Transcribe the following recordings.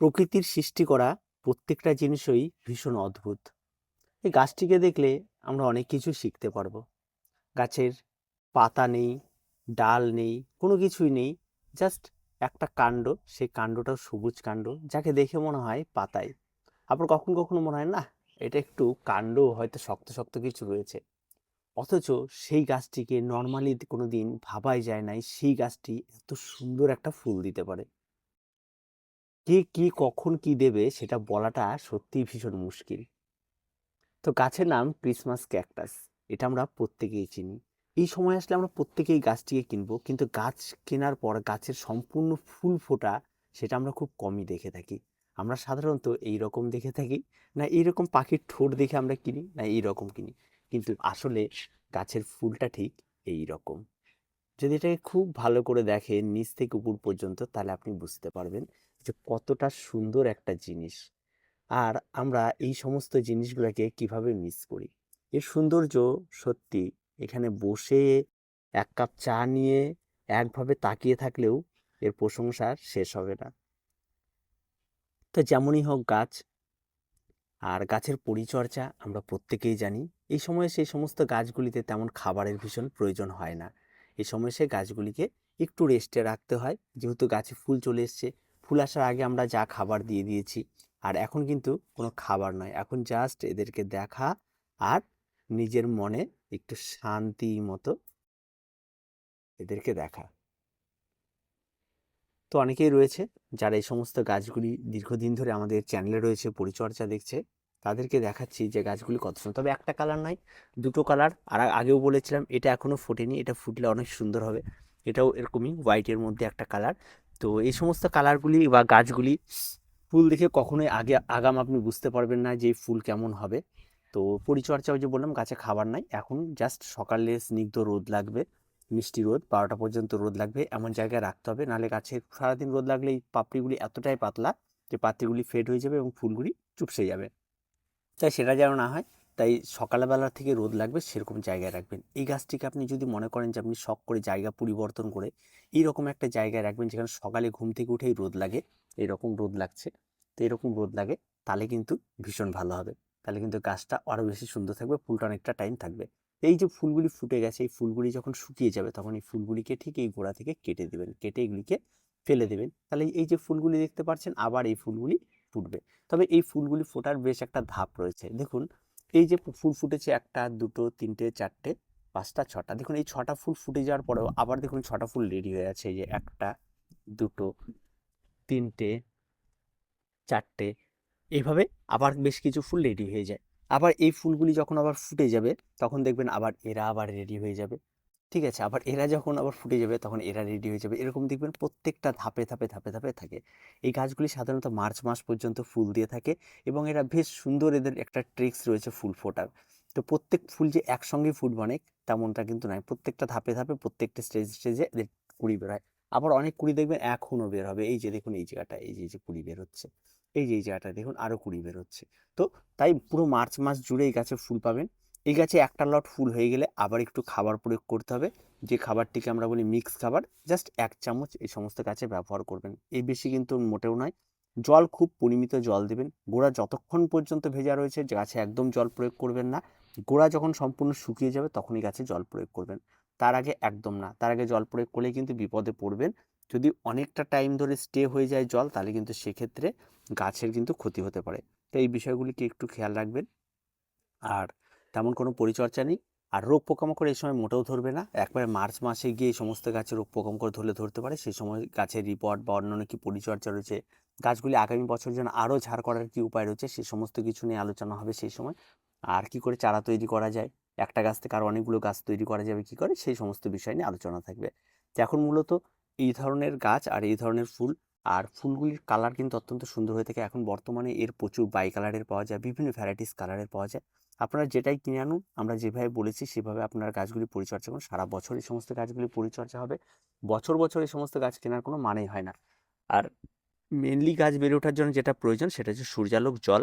প্রকৃতির সৃষ্টি করা প্রত্যেকটা জিনিসই ভীষণ অদ্ভুত। এই গাছটিকে দেখলে আমরা অনেক কিছু শিখতে পারব। গাছের পাতা নেই, ডাল নেই, কোনো কিছুই নেই, জাস্ট একটা কাণ্ড, সেই কাণ্ডটাও সবুজ কাণ্ড, যাকে দেখে মনে হয় পাতায় আবার কখনো কখনো মনে হয় না এটা একটু কাণ্ড, হয়তো শক্ত শক্ত কিছু রয়েছে। অথচ সেই গাছটিকে নর্মালি কোনো দিন ভাবাই যায় নাই, সেই গাছটি এত সুন্দর একটা ফুল দিতে পারে। কে কি কখন কি দেবে সেটা বলাটা সত্যিই ভীষণ মুশকিল। তো গাছের নাম ক্রিসমাস ক্যাকটাস, এটা আমরা প্রত্যেকেই চিনি। এই সময় আসলে আমরা প্রত্যেকেই গাছটিকে কিনবো, কিন্তু গাছ কেনার পর গাছের সম্পূর্ণ ফুল ফোটা সেটা আমরা খুব কমই দেখে থাকি। আমরা সাধারণত এই রকম দেখে থাকি না এইরকম পাখির ঠোঁট দেখে আমরা কিনি না এই রকম কিনি। কিন্তু আসলে গাছের ফুলটা ঠিক এই রকম যদি এটাকে খুব ভালো করে দেখেন নিচ থেকে উপর পর্যন্ত তাহলে আপনি বুঝতে পারবেন যে কতটা সুন্দর একটা জিনিস। আর আমরা এই সমস্ত জিনিসগুলোকে কীভাবে মিস করি? এর সৌন্দর্য সত্যি এখানে বসে এক কাপ চা নিয়ে একভাবে তাকিয়ে থাকলেও এর প্রশংসা শেষ হবে না। তো যেমনই হোক গাছ, আর গাছের পরিচর্যা আমরা প্রত্যেকেই জানি। এই সময়ে সেই সমস্ত গাছগুলিতে তেমন খাবারের ভীষণ প্রয়োজন হয় না। এই সময় সে গাছগুলিকে একটু রেস্টে রাখতে হয়। যেহেতু গাছে ফুল চলে এসছে ফুল আসার আগে আমরা যা খাবার দিয়ে দিয়েছি। আর এখন কিন্তু কোনো খাবার নয়। এখন জাস্ট এদেরকে দেখা আর নিজের মনে একটু শান্তি মতো এদেরকে দেখা। তো অনেকেই রয়েছে যারা এই সমস্ত গাছগুলি দীর্ঘদিন ধরে আমাদের চ্যানেলে রয়েছে, পরিচর্যা দেখছে, তাদেরকে দেখাচ্ছি যে গাছগুলি কত সুন্দর। তবে একটা কালার নয়, দুটো কালার আর আগেও বলেছিলাম, এটা এখনও ফোটেনি, এটা ফুটলে অনেক সুন্দর হবে। এটাও এরকমই হোয়াইটের মধ্যে একটা কালার তো এই সমস্ত কালারগুলি বা গাছগুলি ফুল দেখে কখনোই আগে, আগাম আপনি বুঝতে পারবেন না যে ফুল কেমন হবে। তো পরিচর্যা ওই যে বললাম, গাছে খাবার নাই। এখন জাস্ট সকালে স্নিগ্ধ রোদ লাগবে, মিষ্টি রোদ, বারোটা পর্যন্ত রোদ লাগবে, এমন জায়গায় রাখতে হবে। নাহলে গাছে সারাদিন রোদ লাগলে এই পাপড়িগুলি এতটাই পাতলা যে পাত্রিগুলি ফেড হয়ে যাবে এবং ফুলগুলি চুপসে যাবে। তাই সেটা যেন না হয় তাই সকালবেলা থেকে রোদ লাগবে, সেরকম জায়গায় রাখবেন। এই গাছটিকে আপনি যদি মনে করেন যে আপনি শখ করে জায়গা পরিবর্তন করে এইরকম একটা জায়গায় রাখবেন যেখানে সকালে ঘুম থেকে উঠেই রোদ লাগে এরকম রোদ লাগছে, তো এরকম রোদ লাগে, তাহলে কিন্তু ভীষণ ভালো হবে। তাহলে কিন্তু গাছটা আরও বেশি সুন্দর থাকবে, ফুলটা অনেকটা টাইম থাকবে। এই যে ফুলগুলি ফুটে গেছে, এই ফুলগুলি যখন শুকিয়ে যাবে, তখন এই ফুলগুলিকে ঠিক এই গোড়া থেকে কেটে দেবেন, কেটে এগুলিকে ফেলে দেবেন। তাহলে এই যে ফুলগুলি দেখতে পাচ্ছেন, আবার এই ফুলগুলি ফুটবে। তবে এই ফুলগুলি ফোটার বেশ একটা ধাপ রয়েছে। দেখুন এই যে ফুল ফুটেছে একটা, দুটো, তিনটে, চারটে, পাঁচটা, ছটা। দেখুন, এই ছটা ফুল ফুটে যাওয়ার পরেও আবার দেখুন ছটা ফুল রেডি হয়ে আছে। এই যে একটা, দুটো, তিনটে, চারটে এইভাবে আবার বেশ কিছু ফুল রেডি হয়ে যায়। আবার এই ফুলগুলি যখন আবার ফুটে যাবে, তখন দেখবেন আবার এরা আবার রেডি হয়ে যাবে। ঠিক আছে, আবার এরা যখন আবার ফুটে যাবে তখন এরা রেডি হয়ে যাবে। এরকম দেখবেন প্রত্যেকটা ধাপে ধাপে ধাপে ধাপে থাকে। এই গাছগুলি সাধারণত মার্চ মাস পর্যন্ত ফুল দিয়ে থাকে এবং এরা বেশ সুন্দর এদের একটা ট্রিক্স রয়েছে ফুল ফোটার। তো প্রত্যেক ফুল যে একসঙ্গে ফুটবে অনেক তেমনটা কিন্তু নয়। প্রত্যেকটা ধাপে ধাপে, প্রত্যেকটা স্টেজ স্টেজে এদের কুড়ি বেরোয়। আবার অনেক কুড়ি দেখবেন এখনও বের হবে। এই যে দেখুন, এই জায়গাটা, এই যে যে কুড়ি বের হচ্ছে এই যে, এই জায়গাটা দেখুন আরও কুড়ি বের হচ্ছে তো তাই পুরো মার্চ মাস জুড়ে এই গাছে ফুল পাবেন। এই গাছে একটা লট ফুল হয়ে গেলে আবার একটু খাবার প্রয়োগ করতে হবে। যে খাবারটিকে আমরা বলি মিক্স খাবার জাস্ট এক চামচ এই সমস্ত গাছে ব্যবহার করবেন। এই বেশি কিন্তু মোটেও নয়। জল খুব পরিমিত জল দেবেন। গোড়া যতক্ষণ পর্যন্ত ভেজা রয়েছে, গাছে একদম জল প্রয়োগ করবেন না। গোড়া যখন সম্পূর্ণ শুকিয়ে যাবে, তখনই গাছে জল প্রয়োগ করবেন। তার আগে একদম না। তার আগে জল প্রয়োগ করলে কিন্তু বিপদে পড়বেন। যদি অনেকটা টাইম ধরে স্টে হয়ে যায় জল, তাহলে কিন্তু সেক্ষেত্রে গাছের কিন্তু ক্ষতি হতে পারে। তো এই বিষয়গুলিকে একটু খেয়াল রাখবেন। আর তেমন কোনো পরিচর্যা নেই। আর রোগ পোকামাকড় এই সময় মোটেও ধরবে না। একবারে মার্চ মাসে গিয়ে সমস্ত গাছের রোগ পোকামাকড় ধরলে ধরতে পারে। সেই সময় গাছের রিপোর্ট বা অন্যান্য কী পরিচর্যা রয়েছে, গাছগুলি আগামী বছর যেন আরও ঝাড় করার কী উপায় রয়েছে সেই সমস্ত কিছু নিয়ে আলোচনা হবে সেই সময়। আর কি করে চারা তৈরি করা যায়, একটা গাছ থেকে আর অনেকগুলো গাছ তৈরি করা যাবে কি করে, সেই সমস্ত বিষয় নিয়ে আলোচনা থাকবে। এখন মূলত এই ধরনের গাছ আর এই ধরনের ফুল, আর ফুলগুলির কালার কিন্তু অত্যন্ত সুন্দর হয়ে থাকে। এখন বর্তমানে এর প্রচুর বাই কালারের পাওয়া যায়, বিভিন্ন ভ্যারাইটিস কালারের পাওয়া যায়। আপনারা যেটাই কিনে আনুন, আমরা যেভাবে বলেছি সেভাবে আপনার গাছগুলি পরিচর্যা করুন। সারা বছর এই সমস্ত গাছগুলি পরিচর্যা হবে। বছর বছর এই সমস্ত গাছ কেনার কোনো মানেই হয় না। আর মেনলি গাছ বেড়ে ওঠার জন্য যেটা প্রয়োজন সেটা হচ্ছে সূর্যালোক জল।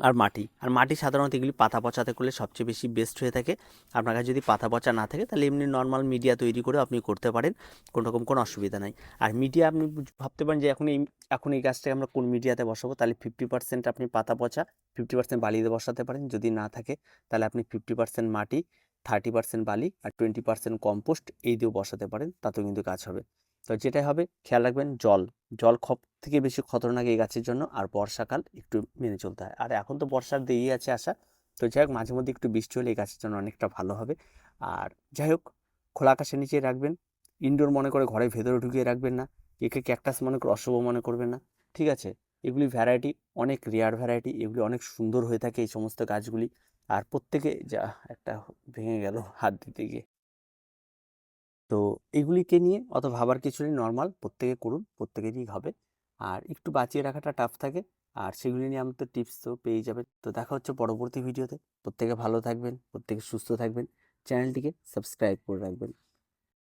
আর মাটি। আর মাটি সাধারণত এগুলি পাতা পচাতে করলে সবচেয়ে বেশি বেস্ট হয়ে থাকে। আপনার কাছে যদি পাতা পচা না থাকে, তাহলে এমনি নর্মাল মিডিয়া তৈরি করে আপনি করতে পারেন, কোনো রকম কোনো অসুবিধা নাই। আর মিডিয়া আপনি ভাবতে পারেন যে এখন এই এখন এই গাছটাকে আমরা কোন মিডিয়াতে বসাবো, তাহলে ফিফটি পার্সেন্ট আপনি পাতা পচা ফিফটি পার্সেন্ট বালিতে বসাতে পারেন। যদি না থাকে, তাহলে আপনি ফিফটি পার্সেন্ট মাটি থার্টি পার্সেন্ট বালি আর টোয়েন্টি পার্সেন্ট কম্পোস্ট এই দিয়েও বসাতে পারেন, তাতেও কিন্তু গাছ হবে। তো যেটাই হবে, খেয়াল রাখবেন জল। জল সব থেকে বেশি খতরনাক এই গাছের জন্য, আর বর্ষাকাল একটু মেনে চলতে হয়। আর এখন তো বর্ষার দেরি আছে আসা তো যাই হোক, মাঝে মধ্যে একটু বৃষ্টি হলে এই গাছের জন্য অনেকটা ভালো হবে। আর যাই হোক, খোলা আকাশের নিচে রাখবেন। ইনডোর মনে করে ঘরের ভেতরে ঢুকিয়ে রাখবেন না। একে ক্যাকটাস মনে করে, অশুভ মনে করবেন না। ঠিক আছে? এগুলি ভ্যারাইটি অনেক রেয়ার ভ্যারাইটি এগুলি অনেক সুন্দর হয়ে থাকে এই সমস্ত গাছগুলি। আর প্রত্যেকে যা একটা ভেঙে গেল হাত দিতে গিয়ে। তো এগুলিকে নিয়ে অত ভাবার কিছু নেই নর্মাল প্রত্যেকে করুন, প্রত্যেকেরই হবে। আর একটু বাঁচিয়ে রাখাটা টাফ থাকে। আর সেগুলি নিয়ে আমি তো টিপস তো পেয়ে যাবেন। তো দেখা হচ্ছে পরবর্তী ভিডিওতে প্রত্যেকে ভালো থাকবেন, প্রত্যেকে সুস্থ থাকবেন। চ্যানেলটিকে সাবস্ক্রাইব করে রাখবেন।